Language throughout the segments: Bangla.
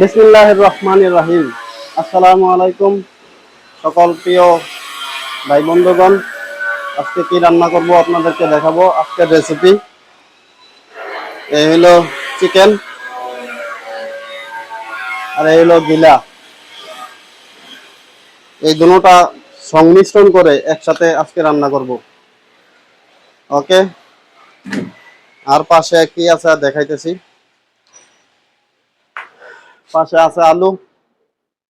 বিসমিল্লাহ রহমান রাহিম। আসসালামু আলাইকুম সকল প্রিয় ভাই বন্ধুগণ আজকে কি রান্না করব আপনাদেরকে দেখাবো। আজকের রেসিপি এই হলো চিকেন আর এই হলো গিলা। এই দুটোটা সংমিশ্রণ করে একসাথে আজকে রান্না করব। ওকে? আর পাশে কি আছে দেখাইতেছি। পাশে আছে আলু,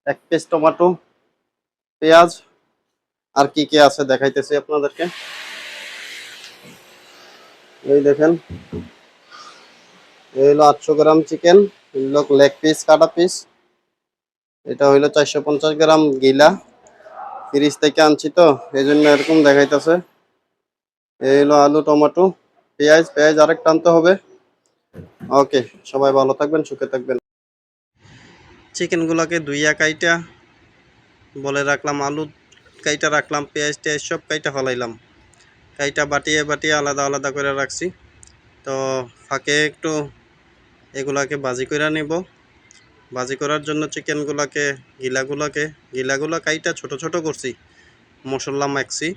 এক পিস টমেটো, পেঁয়াজ। আর কি কি আছে দেখাইতেছি আপনাদেরকে? এই দেখেন, এই হলো আটশো গ্রাম চিকেন হইল লেগ পিস, কাটা পিস। এটা হইল চারশো পঞ্চাশ গ্রাম গিলা, তিরিশ থেকে আনছি তো এই জন্য এরকম দেখাইতেছে। এই হলো আলু, টমেটো, পেঁয়াজ পেঁয়াজ আরেকটা আনতে হবে। ওকে, সবাই ভালো থাকবেন, সুখে থাকবেন। চিকেনগুলোকে ধুইয়া কাইটা, বলে রাখলাম আলু কাইটা রাখলাম, পেঁয়াজ টেয়াজ সব কাইটা ফলাইলাম। কাইটা বাটিয়ে বাটিয়ে আলাদা আলাদা করে রাখছি। তো ফাঁকে একটু এগুলাকে বাজি করে নিব। বাজি করার জন্য চিকেনগুলোকে, গিলাগুলোকে, গিলাগুলো কাইটা ছোট ছোট করছি, মশলা মাখছি।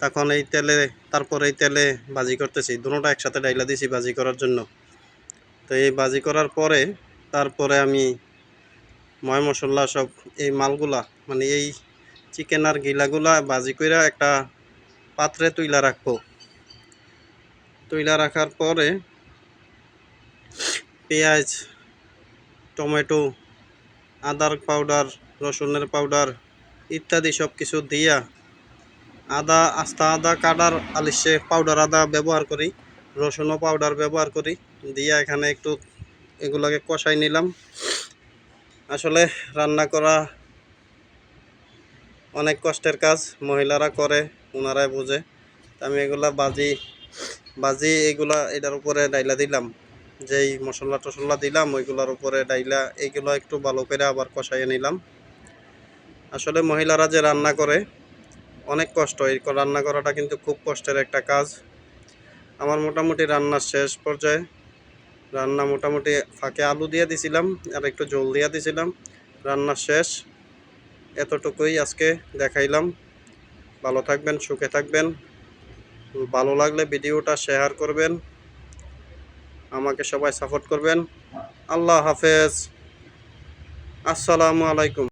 তখন এই তেলে, তারপর এই তেলে বাজি করতেছি, দুটোটা একসাথে ডাইলা দিছি বাজি করার জন্য। তো এই বাজি করার পরে, তারপরে আমি ময় মশলা সব এই মালগুলা মানে এই চিকেন আর গিলাগুলা ভাজি কইরা একটা পাত্রে তুইলা রাখব। তুইলা রাখার পরে পেঁয়াজ, টমেটো, আদার পাউডার, রসুনের পাউডার ইত্যাদি সব কিছু দিয়া আদা, আস্তা আদা, কাটার আলিশে পাউডার আদা ব্যবহার করি, রসুনও পাউডার ব্যবহার করি, দিয়া এখানে একটু এগুলাকে কষাই নিলাম। আসলে রান্না করা অনেক কষ্টের কাজ, মহিলারা করে ওনারাই বোঝে। আমি এগুলা বাজি বাজি এগুলা এটার উপরে ডাইলা দিলাম। যেই মশলা টশলা দিলাম, ওইগুলোর উপরে ডাইলা এইগুলো একটু ভালো করে আবার কষাইয়ে নিলাম। আসলে মহিলারা যে রান্না করে, অনেক কষ্ট। এই রান্না করাটা কিন্তু খুব কষ্টের একটা কাজ। আমার মোটামুটি রান্নার শেষ পর্যায়ে রান্না মোটামুটি ফাঁকে আলু দিয়ে দিছিলাম আর একটু জল দিয়ে দিছিলাম। রান্না শেষ। এতটুকুই আজকে দেখাইলাম। ভালো থাকবেন, সুখে থাকবেন। ভালো লাগলে ভিডিওটা শেয়ার করবেন। আমাকে সবাই সাপোর্ট করবেন। আল্লাহ হাফেজ। আসসালামু আলাইকুম।